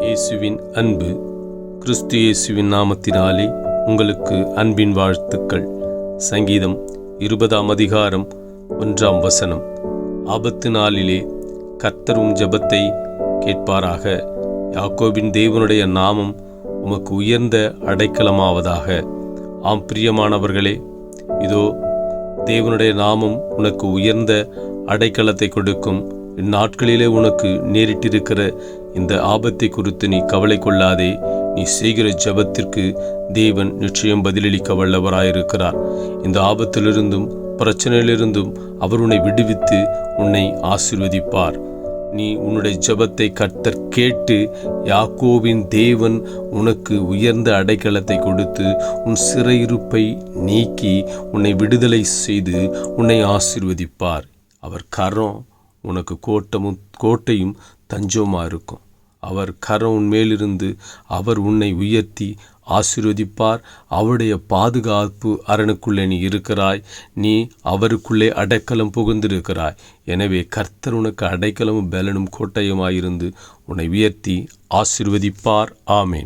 இயேசுவின் அன்பு கிறிஸ்து இயேசுவின் நாமத்தினாலே உங்களுக்கு அன்பின் வாழ்த்துக்கள். சங்கீதம் இருபதாம் அதிகாரம் ஒன்றாம் வசனம். ஆபத்து நாளிலே கர்த்தரும் ஜெபத்தை கேட்பாராக. யாக்கோபின் தேவனுடைய நாமம் உமக்கு உயர்ந்த அடைக்கலமாவதாக. ஆம் பிரியமானவர்களே இதோ தேவனுடைய நாமம் உனக்கு உயர்ந்த அடைக்கலத்தை கொடுக்கும். இந்நாட்களிலே உனக்கு நேரிட்டிருக்கிற இந்த ஆபத்தை குறித்து நீ கவலை கொள்ளாதே. நீ செய்கிற ஜெபத்திற்கு தேவன் நிச்சயம் பதிலளிக்க வல்லவராயிருக்கிறார். இந்த ஆபத்திலிருந்தும் பிரச்சனையிலிருந்தும் அவர் உன்னை விடுவித்து உன்னை ஆசிர்வதிப்பார். நீ உன்னுடைய ஜெபத்தை கர்த்தர் கேட்டு யாக்கோவின் தேவன் உனக்கு உயர்ந்த அடைக்கலத்தை கொடுத்து உன் சிறையிருப்பை நீக்கி உன்னை விடுதலை செய்து உன்னை ஆசிர்வதிப்பார். அவர் கரம் உனக்கு கோட்டமும் கோட்டையும் தஞ்சமாக இருக்கும். அவர் கரம் மேலிருந்து அவர் உன்னை உயர்த்தி ஆசீர்வதிப்பார். அவருடைய பாதுகாப்பு அரணுக்குள்ளே நீ இருக்கிறாய். நீ அவருக்குள்ளே அடைக்கலம் புகுந்திருக்கிறாய். எனவே கர்த்தர் உனக்கு அடைக்கலமும் பலனும் கோட்டையுமாயிருந்து உன்னை உயர்த்தி ஆசிர்வதிப்பார். ஆமேன்.